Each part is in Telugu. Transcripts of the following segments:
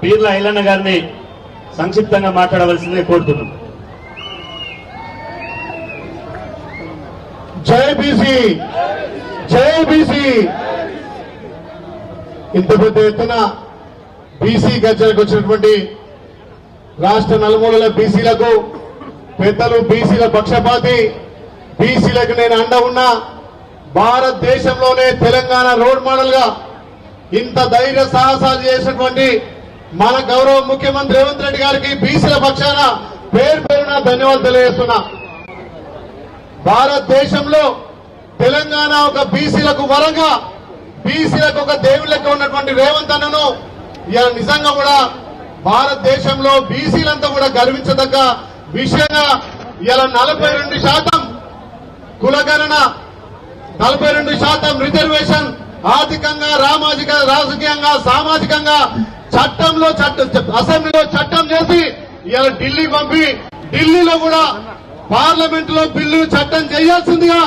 పీర్ల ఐలన్న గారిని సంక్షిప్తంగా మాట్లాడవలసిందే కోరుతున్నాను జై బీసీ! జై బీసీ! ఇంత పెద్ద ఎత్తున బీసీ గజలకు వచ్చినటువంటి రాష్ట్ర నలుమూలల బీసీలకు పెద్దలు బీసీల పక్షపాతి బీసీలకు నేను అండ ఉన్నా భారతదేశంలోనే తెలంగాణ రోడ్ మోడల్గా ఇంత ధైర్య సాహసాలు చేసినటువంటి మన గౌరవ ముఖ్యమంత్రి రేవంత్ రెడ్డి గారికి బీసీల పక్షాన పేరు పేరున ధన్యవాదాలు తెలియజేస్తున్నా. భారతదేశంలో తెలంగాణ ఒక బీసీలకు వరంగా బీసీలకు ఒక దేవుడి లెక్క ఉన్నటువంటి రేవంత్ అన్నను నిజంగా కూడా భారతదేశంలో బీసీలంతా కూడా గర్వించదగ్గ విషయంగా ఇలా నలభై రెండు శాతం కులగణన నలభై రెండు శాతం రిజర్వేషన్ ఆర్థికంగా రామాజిక రాజకీయంగా సామాజికంగా చట్టంలో చట్టం అసెంబ్లీలో చట్టం చేసి ఇలా ఢిల్లీ పంపి ఢిల్లీలో కూడా పార్లమెంట్లో బిల్లు చట్టం చేయాల్సిందిగా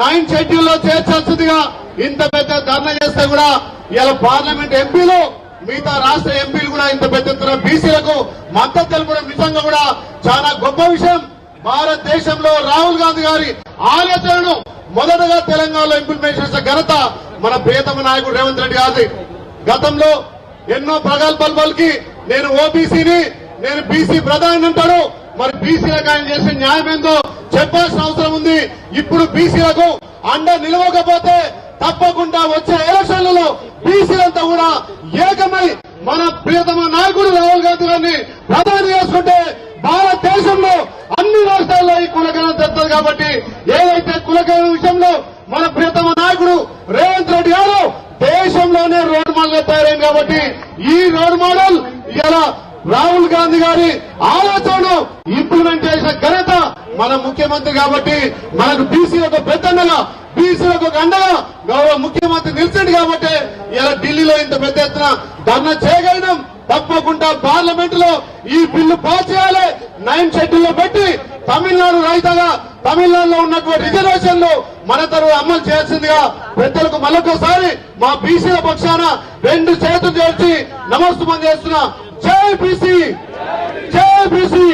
నైన్ షెడ్యూల్లో చేర్చాల్సిందిగా ఇంత పెద్ద ధర్నా చేస్తే కూడా ఇలా పార్లమెంట్ ఎంపీలు మిగతా రాష్ట్ర ఎంపీలు కూడా ఇంత పెద్ద ఎత్తున బీసీలకు మద్దతు తెలపడం నిజంగా కూడా చాలా గొప్ప విషయం. భారతదేశంలో రాహుల్ గాంధీ గారి ఆలోచనను మొదటగా తెలంగాణలో ఇంప్లిమెంట్ చేసిన ఘనత మన ప్రియతమ నాయకుడు రేవంత్ రెడ్డి గారి గతంలో ఎన్నో ప్రగల్భాలు పలికి నేను ఓబీసీని నేను బీసీ ప్రధాని అంటాడు మరి బీసీలకు ఆయన చేసే న్యాయం ఏందో చెప్పాల్సిన అవసరం ఉంది. ఇప్పుడు బీసీలకు అండ నిలవకపోతే తప్పకుండా వచ్చే ఎలక్షన్లలో బీసీలంతా కూడా ఏకమై మన ప్రియతమ నాయకుడు రాహుల్ గాంధీ గారిని ప్రధాని చేసుకుంటే భారతదేశంలో అన్ని రాష్ట్రాల్లో ఈ కులగణన జరుగుతుంది కాబట్టి ఏదైతే కులగణన విషయంలో మన ప్రియతమ నాయకుడు రేవంత్ రెడ్డి గారు దేశంలోనే రోడ్ మోడల్ తయారైంది కాబట్టి ఈ రోడ్ మోడల్ ఇలా రాహుల్ గాంధీ గారి ఆలోచనను ఇంప్లిమెంట్ చేసిన ఘనత మన ముఖ్యమంత్రి కాబట్టి మనకు బీసీలకు పెద్దన్నగా బీసీలకు ఒక అండగా గౌరవ ముఖ్యమంత్రి నిలిచింది కాబట్టి ఇలా ఢిల్లీలో ఇంత పెద్ద ఎత్తున ధర్నా చేయగలడం తప్పకుండా పార్లమెంట్లో ఈ బిల్లు పాస్ చేయాలి. నైన్ షెడ్యూల్లో పెట్టి తమిళనాడు రైతుగా తమిళనాడులో ఉన్నటువంటి రిజర్వేషన్లు మన తరఫు అమలు చేయాల్సిందిగా పెద్దలకు మరొకసారి మా బీసీల పక్షాన రెండు చేతులు చేర్చి నమస్తమం చేస్తున్నా. జై బీసీ! జై బీసీ!